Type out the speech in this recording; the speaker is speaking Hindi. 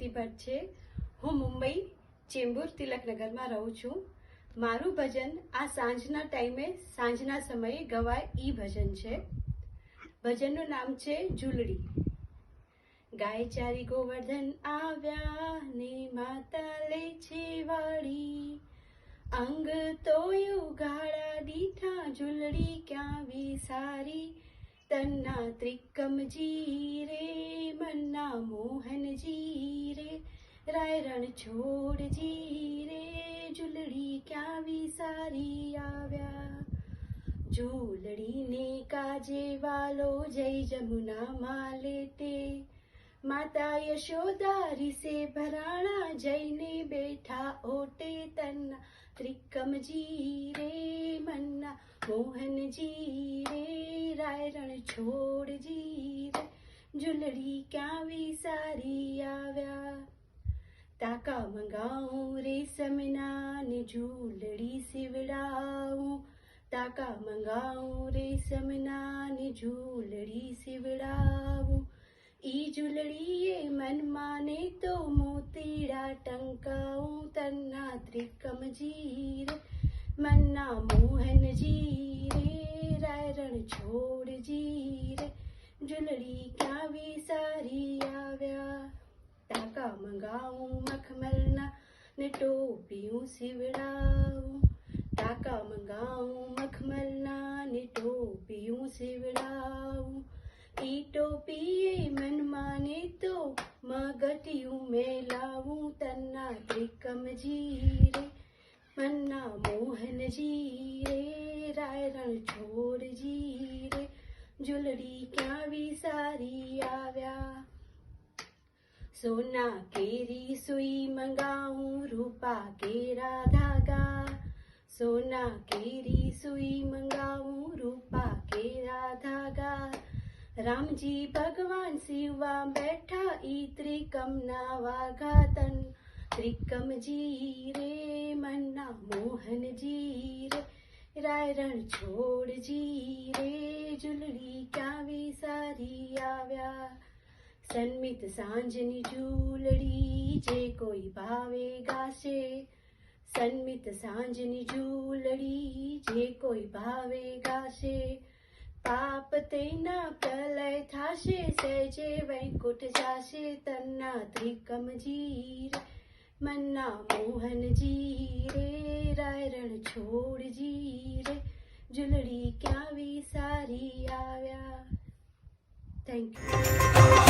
જ્યોતિ ભટ્ટ છે. હું મુંબઈ, ચેમ્બુર તિલકનગરમાં રહું છું. મારું ભજન આ સાંજના ટાઈમે, સાંજના સમયે ગવાય ઈ ભજન છે. ભજનનું નામ છે ઝૂલડી. ગાય ચારી ગોવર્ધન આવ્યા ને માતા લે છે વાળી અંગ તો ઉગાડા દીઠા ઝૂલડી ક્યાં વિસારી તન્ના ત્રિકમજી રે, મન્ના મોહનજી. રે રાય રણ છોડજી રે ઝૂલડી ક્યાં વિસારી આવ્યા ઝૂલડીને કાજે વાલો જય જમુના માલે તે માતા યશોદા રીસે ભરાણા જઈને બેઠા ઓટે તન્ના ત્રિકમજી રે મન્ના મોહનજી રે રાય રણ છોડજી રે ઝૂલડી ક્યાં વિસારી આવ્યા टाका मंगाऊं, रेशम नान झूलड़ी सिवड़ाऊं। टाका मंगाऊं, रेशम नान झूलड़ी सिवड़ाऊं। ई झूलड़िए मन माने तो मोतीड़ा टंकाऊं। तन्ना त्रिकम जीर, मन्ना मोहन जीरे रायरण छोड़ जीर। झुलड़ी क्या भी सारी आव्या? टाका मंगाऊं मखमल न टोपियूं सिवड़ाऊं टाका मंगाऊं मखमल न टोपियूं सिवड़ाऊं ई टोपीए मन माने तो माँ गटियूं में लाऊं तन्ना त्रिकम जीरे मन्ना मोहन जीरे राय रण छोड़ जीरे झुलड़ी क्या भी सारी आव्या सोना केरी सुई मंगाऊं, रूपा केरा धागा सोना केरी सुई मंगाऊं, रूपा केरा धागा राम जी भगवान शिवा बैठा ई त्रिकम ना वाघा तन त्रिकम जी रे मन्ना मोहन जी रे। राय रण छोड़ जी रे जुलड़ी क्या विसारी आव्या। સન્મિત સાંજની ઝૂલડી જે કોઈ ભાવે ગાશે સન્મિત સાંજની ઝૂલડી જે કોઈ ભાવે ગાશે પાપ તેના પ્રલય થાશે સહેજે વૈકુંઠ જાશે તન્ના ત્રિકમજી રે મન્ના મોહનજી રે રાય રણ છોડજી રે ઝૂલડી ક્યાં વિસારી આવ્યા થેન્ક યુ